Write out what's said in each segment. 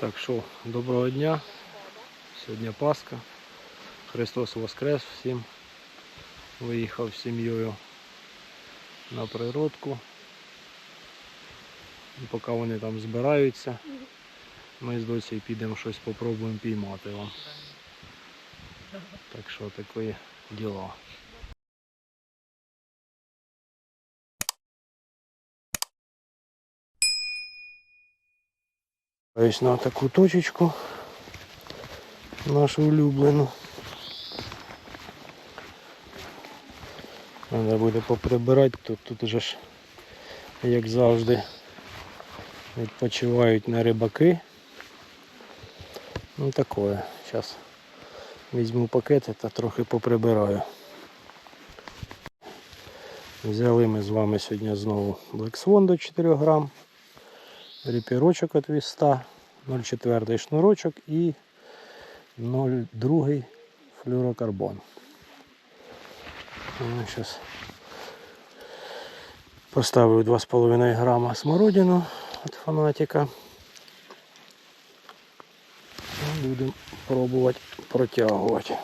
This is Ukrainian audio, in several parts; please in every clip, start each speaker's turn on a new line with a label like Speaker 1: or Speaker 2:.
Speaker 1: Так що, доброго дня. Сьогодні Пасха. Христос Воскрес всім. Виїхав з сім'єю на природку. І Поки вони там збираються, ми з доцею підемо щось попробуємо піймати вам. Так що такі діла. Ось на таку точечку нашу улюблену. Треба буде поприбирати, тут, тут уже ж, як завжди, відпочивають на рибаки. Ну такое. Зараз візьму пакети та трохи поприбираю. Взяли ми з вами сьогодні знову Black Swan до 4 грам репірочок від віста, 0,4 шнурочок і 0,2 флюрокарбон. Зараз поставив 2,5 грама смородину від фанатика. Будемо пробувати протягувати.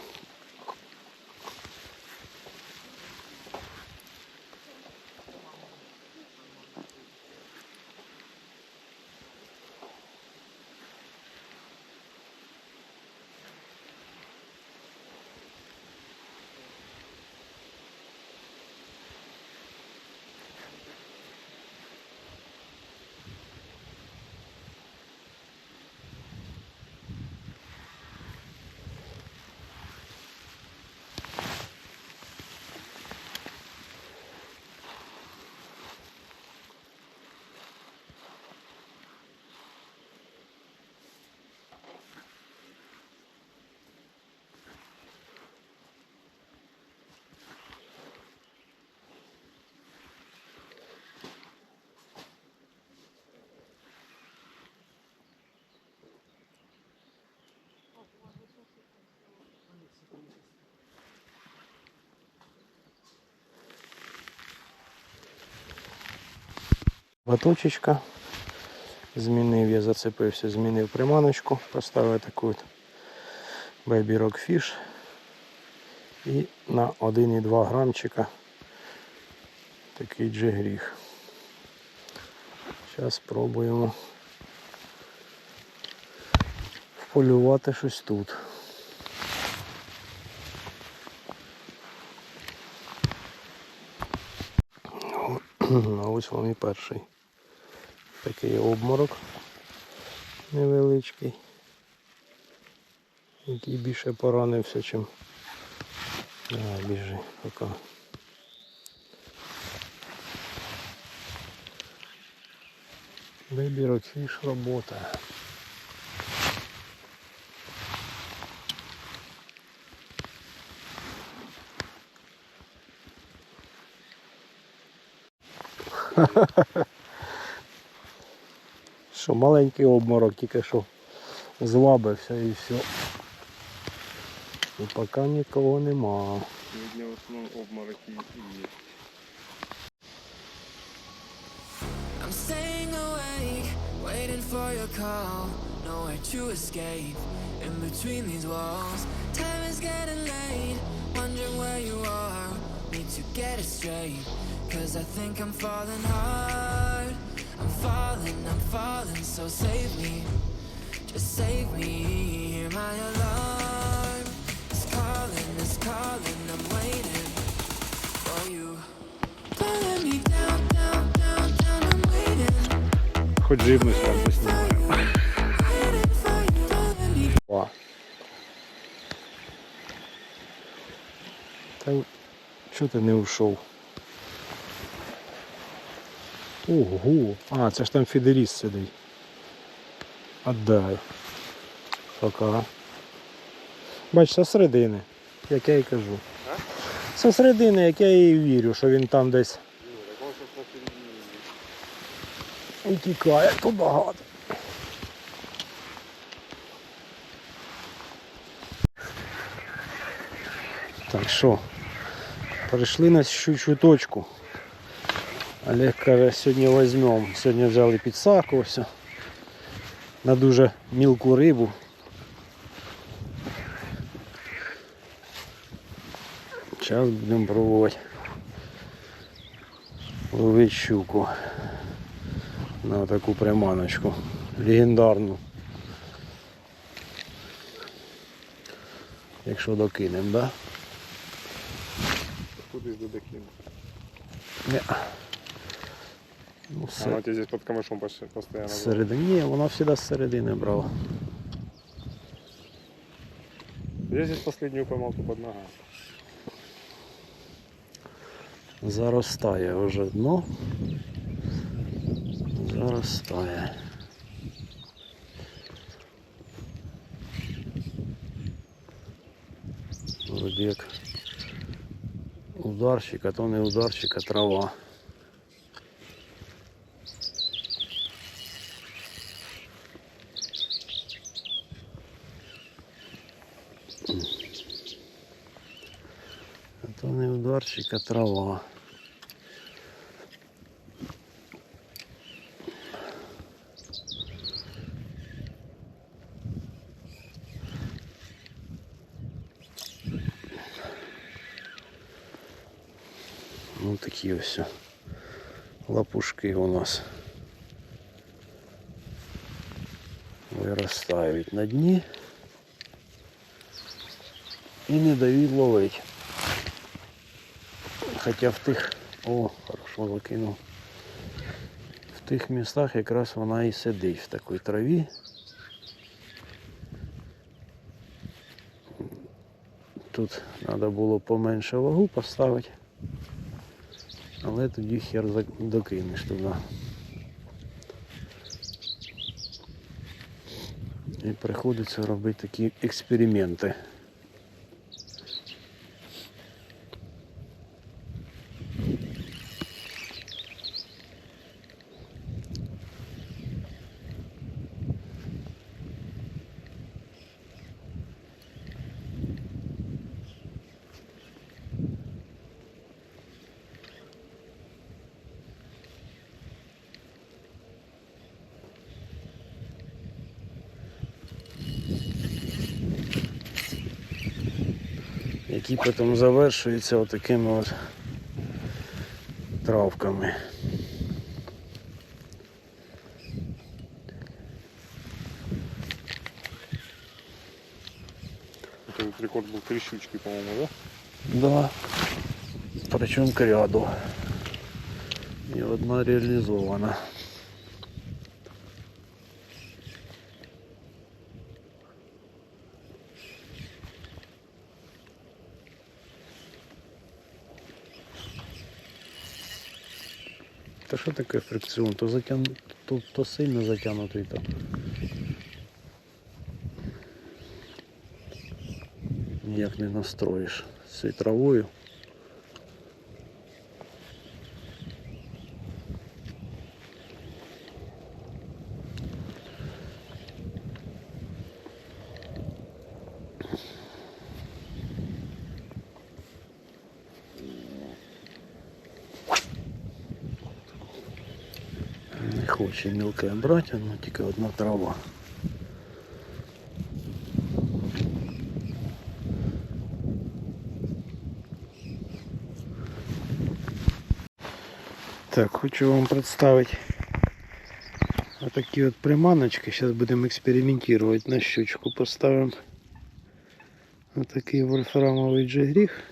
Speaker 1: Баточечка. Змінив я, зацепився, змінив приманочку, поставив таку Baby Rock Fish і на 1,2 грамчика такий джигріх. Зараз спробуємо вполювати щось тут. А ось вам і перший. Такий обморок невеличкий, який більше поранився, чим біжи, пока. Вибірок фіш робота. Що маленький обморок тільки що звабився і все. І поки нікого нема.
Speaker 2: Сьогодні в основному обмороки і є.
Speaker 3: I'm staying awake, waiting for your call. Nowhere to escape, in between these walls. Time is getting late, wondering where you are. Need to get it straight, cause I think I'm falling hard. I'm falling, I'm falling, so save me. Just save me, hear my alarm. It's calling, it's calling, I'm waiting for you. Don't let me down, down, down, down, I'm waiting.
Speaker 1: Хоч живність вам поснімаю.
Speaker 3: Waiting for you, don't let me
Speaker 1: О. Та що ти не ушов? Ого! А, це ж там фідеріст сидить. Отдай. Пока. Бач, со середини, як я і кажу. Со середини, як я і вірю, що він там десь і тікає, то багато. Так що, прийшли на щучу точку. Олег каже, сьогодні візьмемо. Сьогодні взяли підсаку, все. на дуже мілку рибу. Зараз будемо пробувати ловити щуку на таку приманочку. Легендарну. Якщо докинемо, да?
Speaker 2: Кудись до докину.
Speaker 1: Ні. Ну, все.
Speaker 2: Она у тебя здесь под камышом почти постоянно. была.
Speaker 1: Зсередини, ні, вона завжди з середини брала.
Speaker 2: Я здесь последнюю поймал тут под ногами.
Speaker 1: Заростає вже дно. Заростає. Вроді як ударчик, а то не ударчик, а трава. не ударчик, а трава. Ну такі ось лапушки у нас виростають на дні і не дають ловити. Хоча в тих... О, хорошо закинув. В тих містах якраз вона і сидить в такій траві. Тут треба було поменше вагу поставити. Але тоді хер докинеш туди. І приходиться робити такі експерименти. Які потім завершуються отакими от травками.
Speaker 2: Это вот рекорд был три щучки, по-моему, да?
Speaker 1: Да. Причому к ряду. І одна реалізована. Та що таке фрикціон? То, затяну... то, то сильно затягнутий там. Ніяк не настроїш з цією травою. Не хоче мілке брати, ну тільки одна трава. Так, хочу вам представить вот такие вот приманочки. Сейчас будем экспериментировать. На щучку поставим вот такий вольфрамовый джигріх.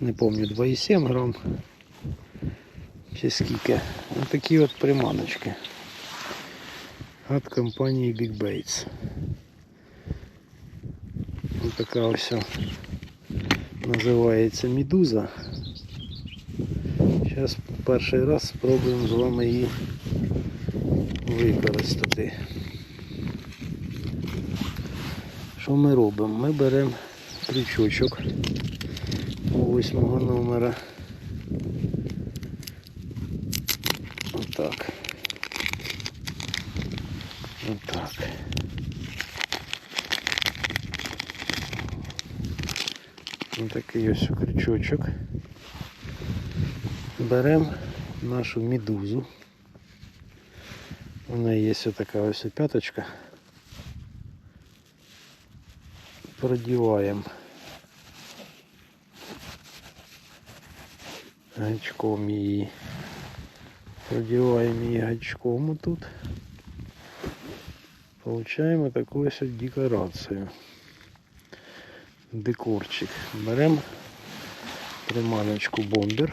Speaker 1: Не помню, 2,7 грам. Чи скільки. Вот такі от приманочки. От компанії Big Baits. Ось така ось називається медуза. Зараз перший раз спробуємо з вами її використати. Що ми робимо? Ми беремо крючочок восьмого номера. Отак. Отак. Ось такий ось крючочок. Беремо нашу медузу. У неї є ось така ось п'яточка. Продіваємо гачком її. Продіваємо її гачком тут. Получаємо таку ось декорацію. Декорчик. Беремо приманочку бомбер.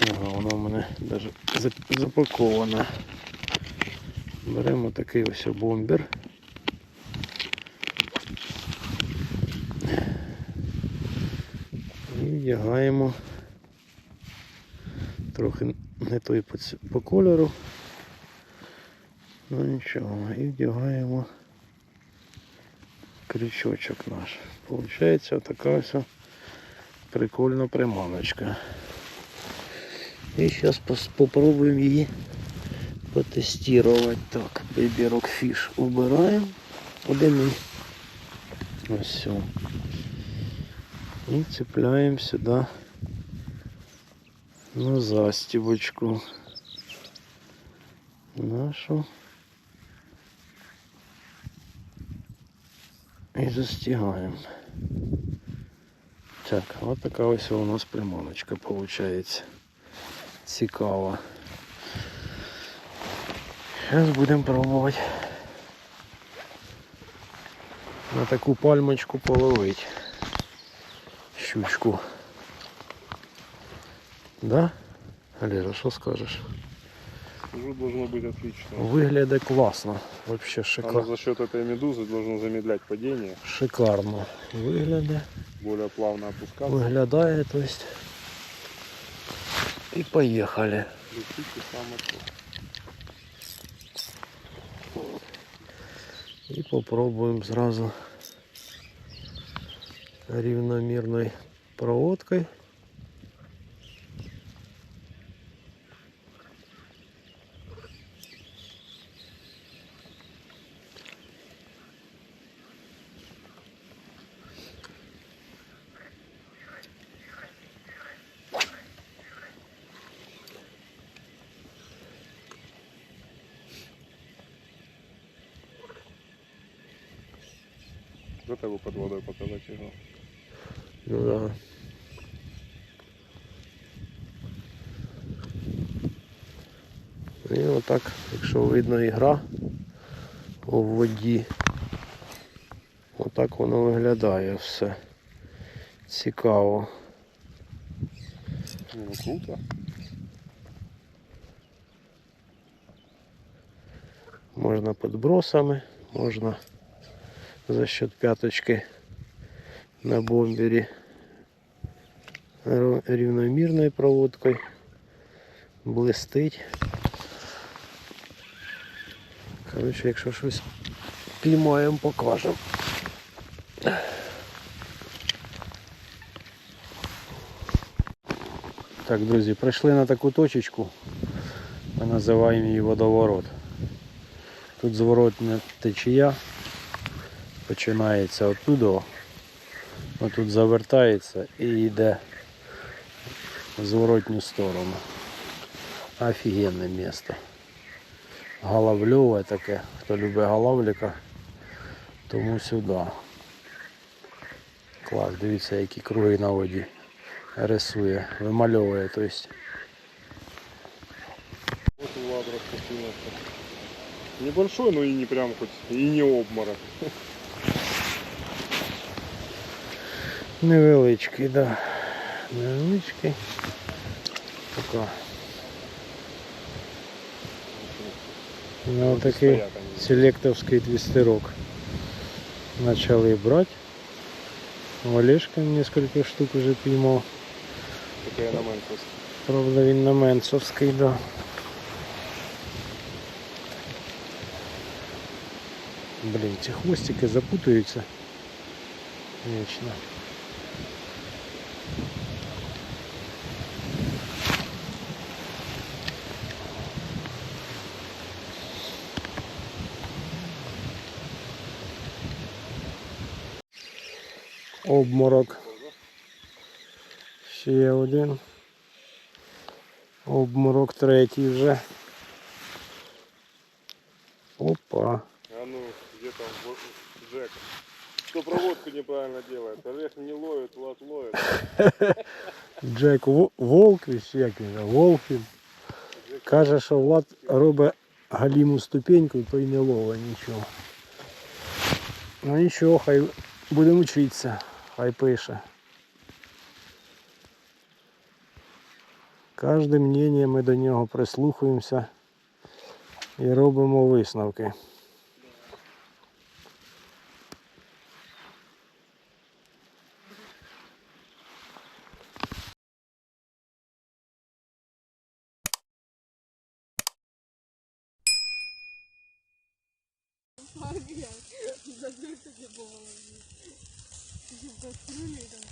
Speaker 1: Ага, вона в мене навіть запакована. Беремо такий ось бомбер. І вдягаємо трохи не той по, по кольору. Ну нічого, і вдягаємо крючочок наш. Получається така ось прикольна приманочка. І зараз попробуємо її потестувати. Так, Baby Fish убираємо. Один ось все. І цепляємо сюди на застібочку нашу. І застігаємо. Так, от така ось у нас приманочка виходить. Цікава. Зараз будемо пробувати на таку пальмочку половити щучку. Да? Олежа, що скажеш?
Speaker 2: Скажу, должно быть отлично.
Speaker 1: Виглядає класно. Вообще
Speaker 2: Оно
Speaker 1: шикарно.
Speaker 2: за счет этой медузы должно замедлять падение,
Speaker 1: Шикарно виглядає.
Speaker 2: более плавно опускаться.
Speaker 1: Виглядає, то есть. І поїхали.
Speaker 2: Летите самое то.
Speaker 1: І попробуємо
Speaker 2: Вот его под водой показать его.
Speaker 1: Ну да. І отак, якщо видно ігра у воді, отак воно виглядає все. Цікаво.
Speaker 2: Ну, ну, круто.
Speaker 1: Можна підбросами, можна за счет п'яточки на бомбері ро- рівномірною проводкою. Блистить. Коротше, якщо щось піймаємо, покажемо. Так, друзі, прийшли на таку точечку. Ми називаємо її водоворот. Тут зворотня течія Починається оттуда, отут завертається і йде в зворотню сторону. Офігенне місто. Головльове таке, хто любить головліка, тому сюди. Клас, дивіться, які круги на воді рисує, вимальовує. Тобто.
Speaker 2: Вот Влад распустился. Небольшой, но и не прям хоть, и не обморок.
Speaker 1: Невеличкий, да. Невеличкий. Така. Ну, такий
Speaker 2: Стоят они.
Speaker 1: селектовський твістерок. Почали брати. Олешка несколько штук уже піймав.
Speaker 2: Такая на Мэнфос.
Speaker 1: Правда, він на Менцовський, да. Блін, ці хвостики запутуються. Вічно. Обморок. Ще один. Обморок третій вже. Опа.
Speaker 2: А ну, где там в- Джек? Кто проводку неправильно делает? Олег не ловит, Влад ловит.
Speaker 1: Джек Во- Волквіч, як він? там, Волфін. Каже, що Влад робить галіму ступеньку, то й не ловить нічого. Ну нічого, хай будемо вчитися, Хай пише. Кожне мнення ми до нього прислухаємося і робимо висновки.
Speaker 4: Забив тобі голову. В кастрюлі там